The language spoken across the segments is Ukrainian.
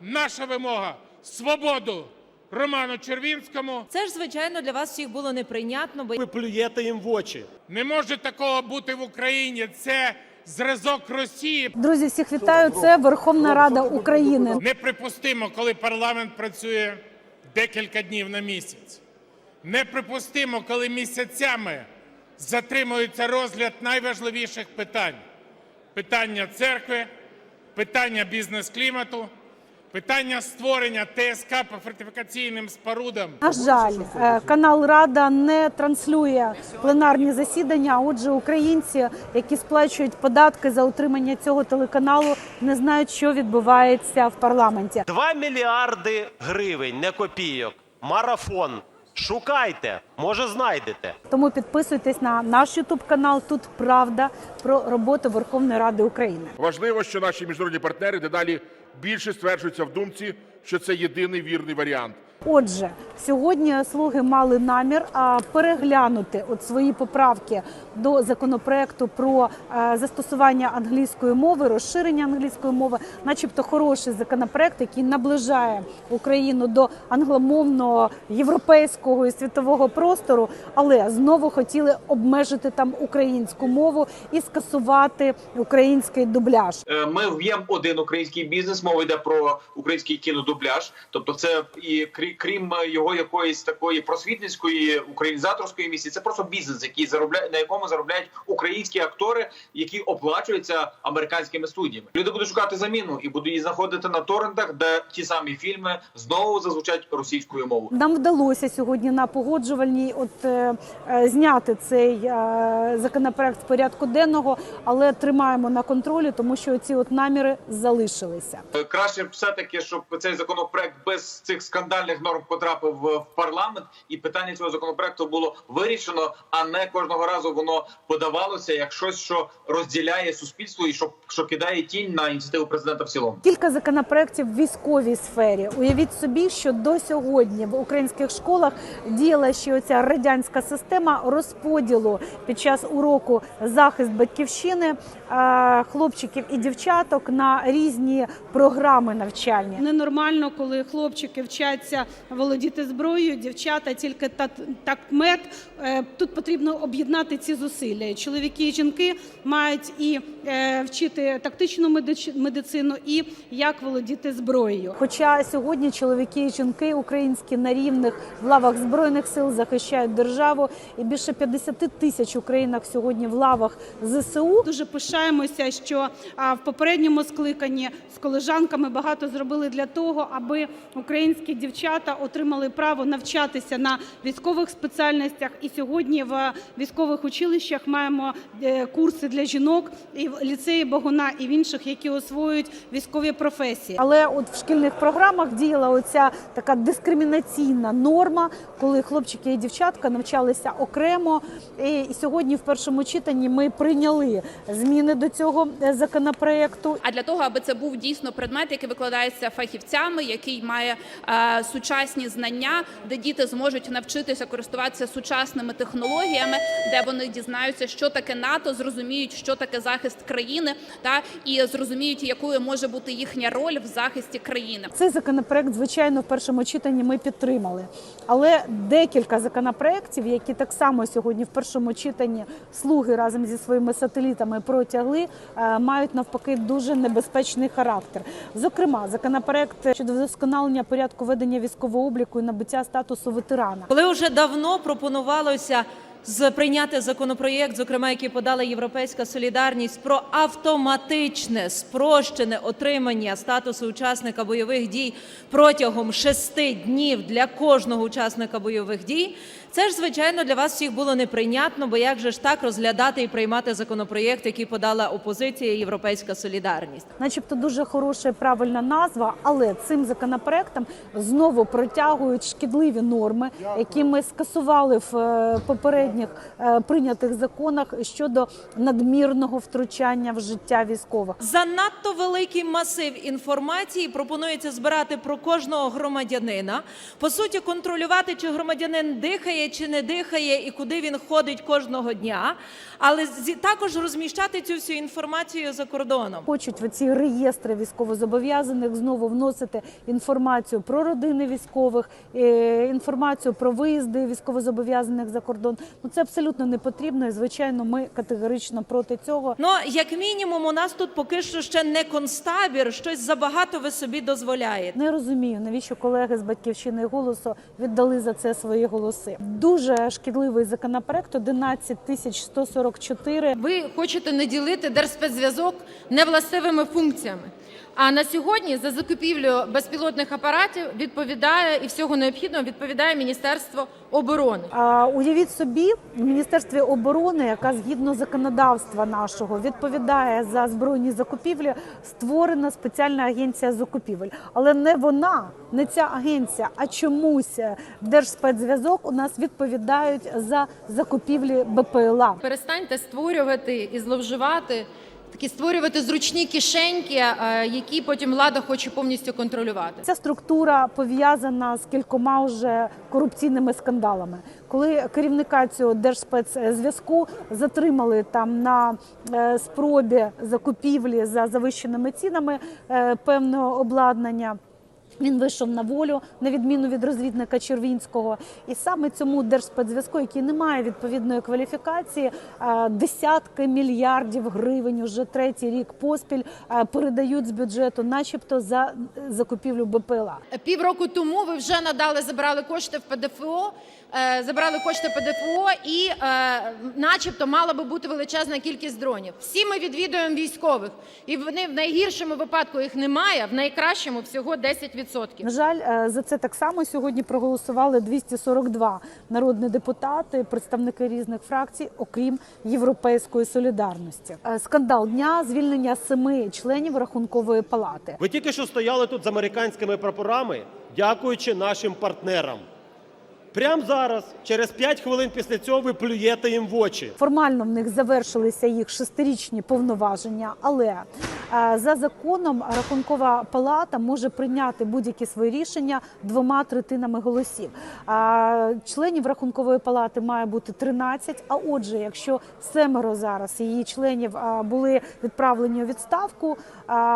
Наша вимога свободу Роману Червінському. Це ж звичайно для вас всіх було неприйнятно, бо Ви плюєте їм в очі. Не може такого бути в Україні. Це зразок Росії. Друзі, всіх вітаю. Це Верховна Рада України. Неприпустимо, коли парламент працює декілька днів на місяць. Неприпустимо, коли місяцями затримується розгляд найважливіших питань: питання церкви, питання бізнес-клімату, питання створення ТСК по фортифікаційним спорудам. На жаль, е, канал Рада не транслює пленарні засідання. Отже, українці, які сплачують податки за утримання цього телеканалу, не знають, що відбувається в парламенті. 2 мільярди гривень, не копійок. Марафон. Шукайте, може знайдете. Тому підписуйтесь на наш Ютуб канал. Тут правда про роботу Верховної Ради України. Важливо, що наші міжнародні партнери дедалі більше стверджується в думці, що це єдиний вірний варіант. Отже, сьогодні слуги мали намір переглянути от свої поправки до законопроекту про е, застосування англійської мови, розширення англійської мови, начебто хороший законопроект, який наближає Україну до англомовного європейського і світового простору, але знову хотіли обмежити там українську мову і скасувати український дубляж. Е, Ми в'ємо один український бізнес. Мова йде про український кінодубляж. Тобто, це і крі- крім його якоїсь такої просвітницької українізаторської місії, це просто бізнес, який заробляє на якому заробляють українські актори, які оплачуються американськими студіями. Люди будуть шукати заміну і будуть її знаходити на торрентах, де ті самі фільми знову зазвучать російською мовою. Нам вдалося сьогодні на погоджувальній от е, е, зняти цей е, законопроект з порядку денного, але тримаємо на контролі, тому що ці от наміри залишилися. Е, Краще все-таки, щоб цей законопроект без цих скандальних норм потрапив в парламент, і питання цього законопроекту було вирішено, а не кожного разу воно подавалося як щось, що розділяє суспільство і що, що кидає тінь на ініціативу президента в цілому. Кілька законопроєктів в військовій сфері. Уявіть собі, що до сьогодні в українських школах діяла ще оця радянська система розподілу під час уроку захист батьківщини хлопчиків і дівчаток на різні програми навчальні. Ненормально, коли хлопчики вчаться володіти зброєю, дівчата тільки та- такмет. Е, Тут потрібно об'єднати ці зусилля. Чоловіки і жінки мають і е, вчити тактичну медицину, і як володіти зброєю. Хоча сьогодні чоловіки і жінки українські на рівних в лавах збройних сил захищають державу, і більше 50 тисяч українок сьогодні в лавах ЗСУ. Дуже пишаємося, що в попередньому скликанні з колежанками багато зробили для того, аби українські дівчата отримали право навчатися на військових спеціальностях. І сьогодні в військових училищах маємо е, курси для жінок і в ліцеї Богуна, і в інших, які освоюють військові професії. Але от в шкільних програмах діяла оця така дискримінаційна норма, коли хлопчики і дівчатка навчалися окремо. І сьогодні в першому читанні ми прийняли зміни до цього е, законопроекту. А для того, аби це був дійсно предмет, який викладається фахівцями, який має е, сучасні знання, де діти зможуть навчитися користуватися сучасними технологіями, де вони дізнаються, що таке НАТО, зрозуміють, що таке захист країни, та і зрозуміють, якою може бути їхня роль в захисті країни. Цей законопроект, звичайно, в першому читанні ми підтримали. Але декілька законопроєктів, які так само сьогодні в першому читанні слуги разом зі своїми сателітами протягли, е, мають навпаки дуже небезпечний характер. Зокрема, законопроект щодо вдосконалення порядку ведення військового обліку і набуття статусу ветерана. коли вже давно пропонувалося прийняти законопроєкт, зокрема який подала Європейська солідарність, про автоматичне спрощене отримання статусу учасника бойових дій протягом шести днів для кожного учасника бойових дій. Це ж звичайно для вас всіх було неприйнятно, бо як же ж так розглядати і приймати законопроєкт, який подала опозиція Європейська солідарність? начебто дуже хороша і правильна назва, але цим законопроектом знову протягують шкідливі норми, які ми скасували в е, попередній попередніх е, прийнятих законах щодо надмірного втручання в життя військових. Занадто великий масив інформації пропонується збирати про кожного громадянина. По суті, контролювати, чи громадянин дихає чи не дихає, і куди він ходить кожного дня. Але також розміщати цю всю інформацію за кордоном. Хочуть в ці реєстри військовозобов'язаних знову вносити інформацію про родини військових, е, інформацію про виїзди військовозобов'язаних за кордон. Ну це абсолютно не потрібно. І звичайно, ми категорично проти цього. Ну, як мінімум, у нас тут поки що ще не концтабір, щось забагато ви собі дозволяєте. Не розумію, навіщо колеги з батьківщини і голосу віддали за це свої голоси. Дуже шкідливий законопроект 11 тисяч 144. Ви хочете наділити держспецзв'язок невластивими функціями. А на сьогодні за закупівлю безпілотних апаратів відповідає і всього необхідного відповідає Міністерство оборони. А уявіть собі, в Міністерстві оборони, яка згідно законодавства нашого відповідає за збройні закупівлі, створена спеціальна агенція закупівель. Але не вона, не ця агенція, а чомусь Держспецзв'язок у нас відповідають за закупівлі БПЛА. Перестаньте створювати і зловживати такі створювати зручні кишеньки, е, які потім влада хоче повністю контролювати. Ця структура пов'язана з кількома вже корупційними скандалами. Коли керівника цього держспецзв'язку затримали там на е, спробі закупівлі за завищеними цінами е, певного обладнання. Він вийшов на волю на відміну від розвідника Червінського, і саме цьому держспецзв'язку, який не має відповідної кваліфікації, е, десятки мільярдів гривень уже третій рік поспіль е, передають з бюджету, начебто за закупівлю БПЛА. Півроку тому ви вже надали, забрали кошти в ПДФО, е, забрали кошти ПДФО, і, начебто, мала би бути величезна кількість дронів. Всі ми відвідуємо військових, і вони в найгіршому випадку їх немає, в найкращому всього 10%. На жаль, е, за це так само сьогодні проголосували 242 народні депутати, представники різних фракцій, окрім європейської солідарності. Е, Скандал дня звільнення семи членів рахункової палати. Ви тільки що стояли тут з американськими прапорами, дякуючи нашим партнерам. Прямо зараз, через 5 хвилин після цього, ви плюєте їм в очі. Формально в них завершилися їх шестирічні повноваження, але е, за законом рахункова палата може прийняти будь-які свої рішення двома третинами голосів. Членів рахункової палати має бути 13, А отже, якщо семеро зараз її членів були відправлені у відставку,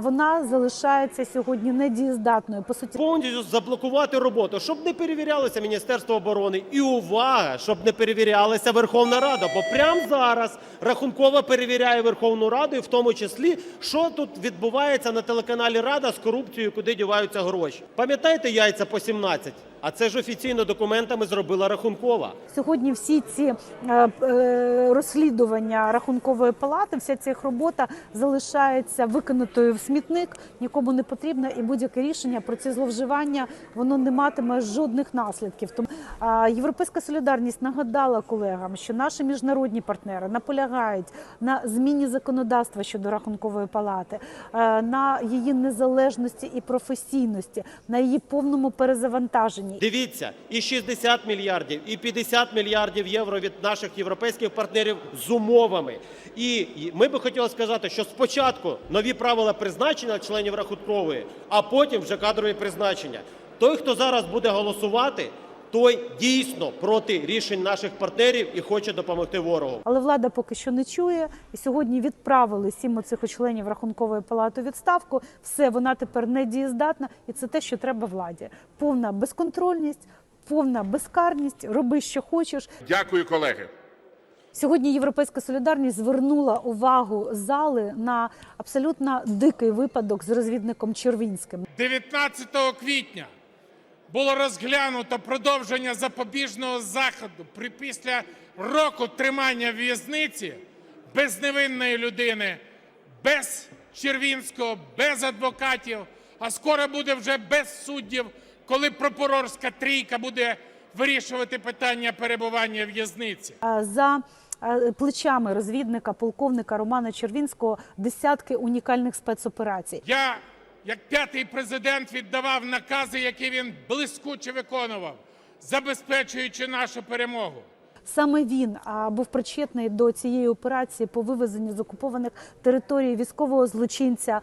вона залишається сьогодні недієздатною. По суті, Повністю заблокувати роботу, щоб не перевірялося Міністерство оборони. І увага, щоб не перевірялася Верховна Рада. Бо прямо зараз Рахункова перевіряє Верховну Раду, і в тому числі, що тут відбувається на телеканалі Рада з корупцією, куди діваються гроші. Пам'ятаєте яйця по 17? А це ж офіційно документами зробила Рахункова. Сьогодні всі ці е, е, розслідування рахункової палати, вся ця робота залишається викинутою в смітник, нікому не потрібна, і будь-яке рішення про ці зловживання воно не матиме жодних наслідків. Тому а, європейська солідарність нагадала колегам, що наші міжнародні партнери наполягають на зміні законодавства щодо рахункової палати, е, на її незалежності і професійності, на її повному перезавантаженні. Дивіться, і 60 мільярдів, і 50 мільярдів євро від наших європейських партнерів з умовами. І ми би хотіли сказати, що спочатку нові правила призначення членів рахункової, а потім вже кадрові призначення. Той, хто зараз буде голосувати, той дійсно проти рішень наших партнерів і хоче допомогти ворогу. Але влада поки що не чує. І сьогодні відправили сім оцих членів рахункової палати відставку. Все, вона тепер не дієздатна, і це те, що треба владі. Повна безконтрольність, повна безкарність. Роби, що хочеш. Дякую, колеги. Сьогодні Європейська солідарність звернула увагу зали на абсолютно дикий випадок з розвідником Червінським. 19 квітня було розглянуто продовження запобіжного заходу при після року тримання в в'язниці безневинної людини, без Червінського, без адвокатів, а скоро буде вже без суддів, коли прокурорська трійка буде вирішувати питання перебування в в'язниці. За плечами розвідника полковника Романа Червінського десятки унікальних спецоперацій. Я, як п'ятий президент, віддавав накази, які він блискуче виконував, забезпечуючи нашу перемогу. Саме він був причетний до цієї операції по вивезенню з окупованих територій військового злочинця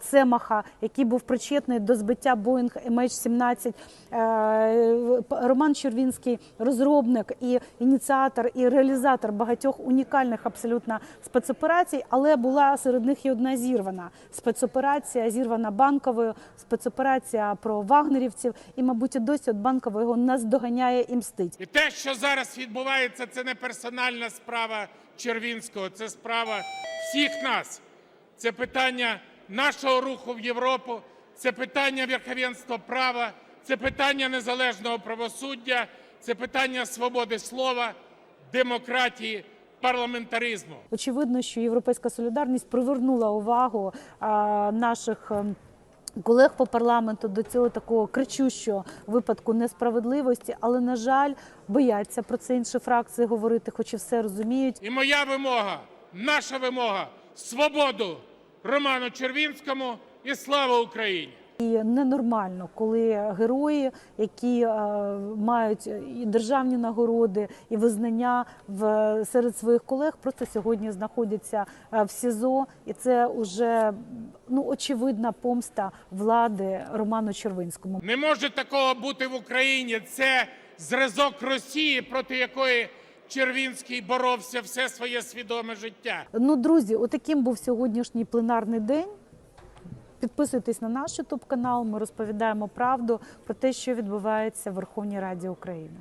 Цемаха, який був причетний до збиття Боїнг MH17. Е, Роман Червінський, розробник і ініціатор і реалізатор багатьох унікальних абсолютно спецоперацій, але була серед них і одна зірвана спецоперація, зірвана банковою, спецоперація про вагнерівців. І, мабуть, досі от банкова його наздоганяє і мстить. І те, що зараз відбувається, це не персональна справа Червінського, це справа всіх нас. Це питання нашого руху в Європу, це питання верховенства права, це питання незалежного правосуддя, це питання свободи слова, демократії, парламентаризму. Очевидно, що європейська солідарність привернула увагу а, наших. Колег по парламенту до цього такого кричущого випадку несправедливості, але на жаль, бояться про це інші фракції говорити, хоч і все розуміють. І моя вимога, наша вимога свободу Роману Червінському і слава Україні! І ненормально, коли герої, які е, мають і державні нагороди, і визнання в серед своїх колег, просто сьогодні знаходяться е, в СІЗО, і це вже ну очевидна помста влади Роману Червинському. Не може такого бути в Україні. Це зразок Росії, проти якої Червінський боровся все своє свідоме життя. Ну, друзі, отаким був сьогоднішній пленарний день. Підписуйтесь на наш ютуб канал. Ми розповідаємо правду про те, що відбувається в Верховній Раді України.